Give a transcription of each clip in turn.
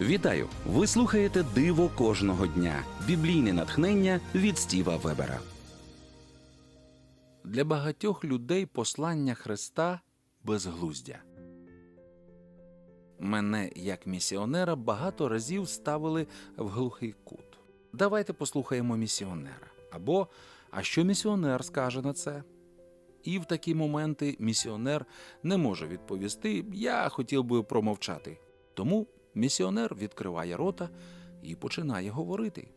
Вітаю! Ви слухаєте Диво кожного дня. Біблійне натхнення від Стіва Вебера. Для багатьох людей послання Христа безглуздя. Мене як місіонера багато разів ставили в глухий кут. Давайте послухаємо місіонера. Або а що місіонер скаже на це? І в такі моменти місіонер не може відповісти Я хотів би промовчати. Тому місіонер відкриває рота і починає говорити.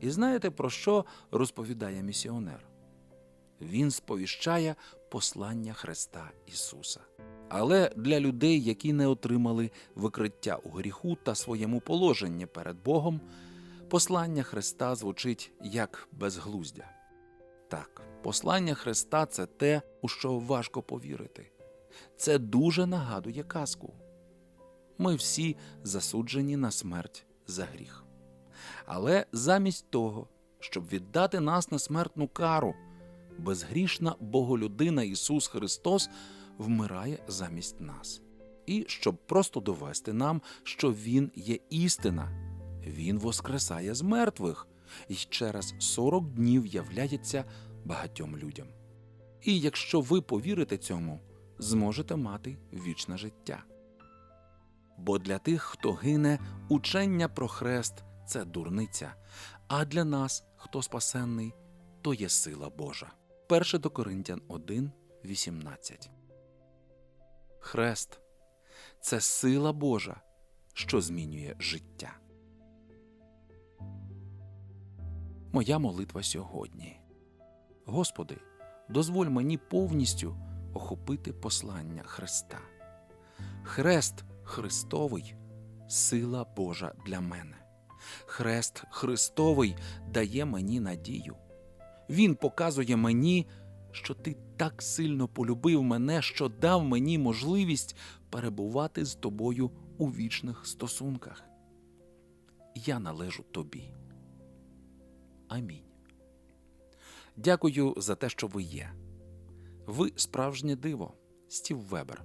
І знаєте, про що розповідає місіонер? Він сповіщає послання Христа Ісуса. Але для людей, які не отримали викриття у гріху та своєму положенні перед Богом, послання Христа звучить як безглуздя. Так, послання Христа це те, у що важко повірити. Це дуже нагадує казку. Ми всі засуджені на смерть за гріх. Але замість того, щоб віддати нас на смертну кару, безгрішна Боголюдина Ісус Христос вмирає замість нас. І щоб просто довести нам, що Він є істина, Він воскресає з мертвих і через 40 днів являється багатьом людям. І якщо ви повірите цьому, зможете мати вічне життя. Бо для тих, хто гине, учення про хрест це дурниця, а для нас, хто спасенний, то є сила Божа. 1 до Коринтян 1, 18. Хрест це сила Божа, що змінює життя. Моя молитва сьогодні. Господи, дозволь мені повністю охопити послання Христа. Хрест Христовий сила Божа для мене. Хрест Христовий дає мені надію. Він показує мені, що ти так сильно полюбив мене, що дав мені можливість перебувати з тобою у вічних стосунках. Я належу тобі. Амінь. Дякую за те, що ви є. Ви справжнє диво, Стів Вебер.